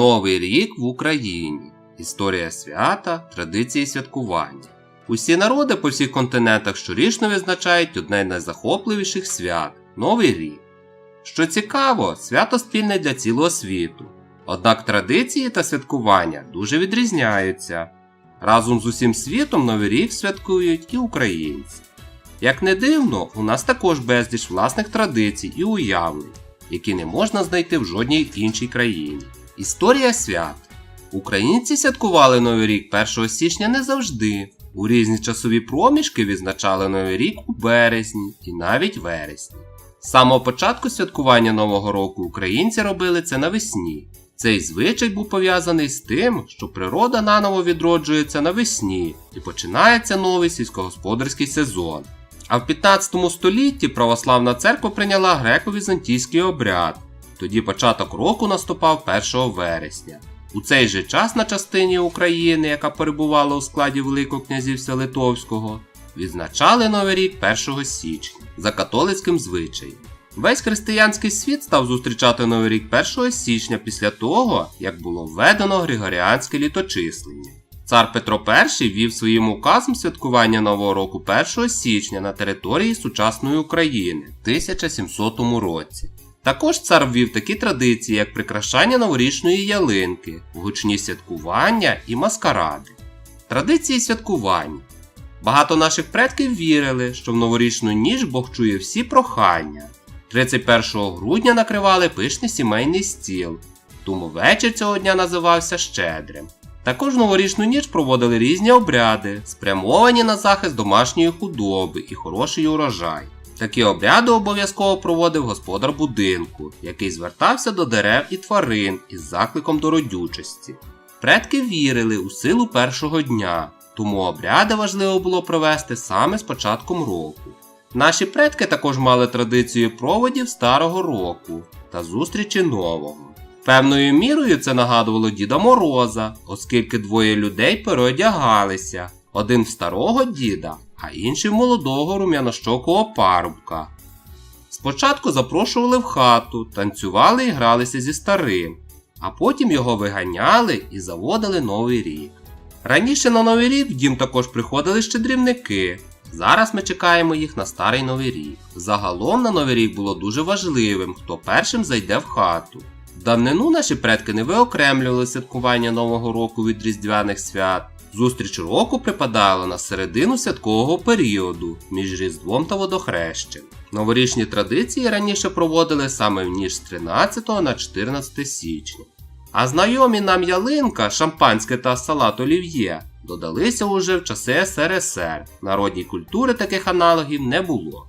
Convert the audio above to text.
Новий рік в Україні. Історія свята, традиції святкування. Усі народи по всіх континентах щорічно відзначають одне з найзахопливіших свят Новий рік. Що цікаво, свято спільне для цілого світу. Однак традиції та святкування дуже відрізняються. Разом з усім світом Новий рік святкують і українці. Як не дивно, у нас також безліч власних традицій і уявлень, які не можна знайти в жодній іншій країні. Історія свят. Українці святкували Новий рік 1 січня не завжди. У різні часові проміжки відзначали Новий рік у березні і навіть вересні. З самого початку святкування Нового року українці робили це навесні. Цей звичай був пов'язаний з тим, що природа наново відроджується навесні і починається новий сільськогосподарський сезон. А в 15 столітті православна церква прийняла греко-візантійський обряд. Тоді початок року наступав 1 вересня. У цей же час на частині України, яка перебувала у складі Великого князівства Литовського, відзначали Новий рік 1 січня за католицьким звичаєм. Весь християнський світ став зустрічати Новий рік 1 січня після того, як було введено григоріанське літочислення. Цар Петро І ввів своїм указом святкування Нового року 1 січня на території сучасної України в 1700 році. Також цар ввів такі традиції, як прикрашання новорічної ялинки, гучні святкування і маскаради. Традиції святкування. Багато наших предків вірили, що в новорічну ніч Бог чує всі прохання. 31 грудня накривали пишний сімейний стіл, тому вечір цього дня називався Щедрим. Також в новорічну ніч проводили різні обряди, спрямовані на захист домашньої худоби і хороший урожай. Такі обряди обов'язково проводив господар будинку, який звертався до дерев і тварин із закликом до родючості. Предки вірили у силу першого дня, тому обряди важливо було провести саме з початком року. Наші предки також мали традицію проводів старого року та зустрічі нового. Певною мірою це нагадувало Діда Мороза, оскільки двоє людей переодягалися: один в старого діда, а інший в молодого рум'янощокого парубка. Спочатку запрошували в хату, танцювали і гралися зі старим, а потім його виганяли і заводили Новий рік. Раніше на Новий рік в дім також приходили щедрівники. Зараз ми чекаємо їх на старий новий рік. Загалом на новий рік було дуже важливим, хто першим зайде в хату. В давнину наші предки не виокремлювали святкування Нового року від різдвяних свят. Зустріч року припадала на середину святкового періоду між Різдвом та водохрещем. Новорічні традиції раніше проводили саме в ніж з 13 на 14 січня. А знайомі нам ялинка, шампанське та салат олів'є додалися уже в часи СРСР. Народній культури таких аналогів не було.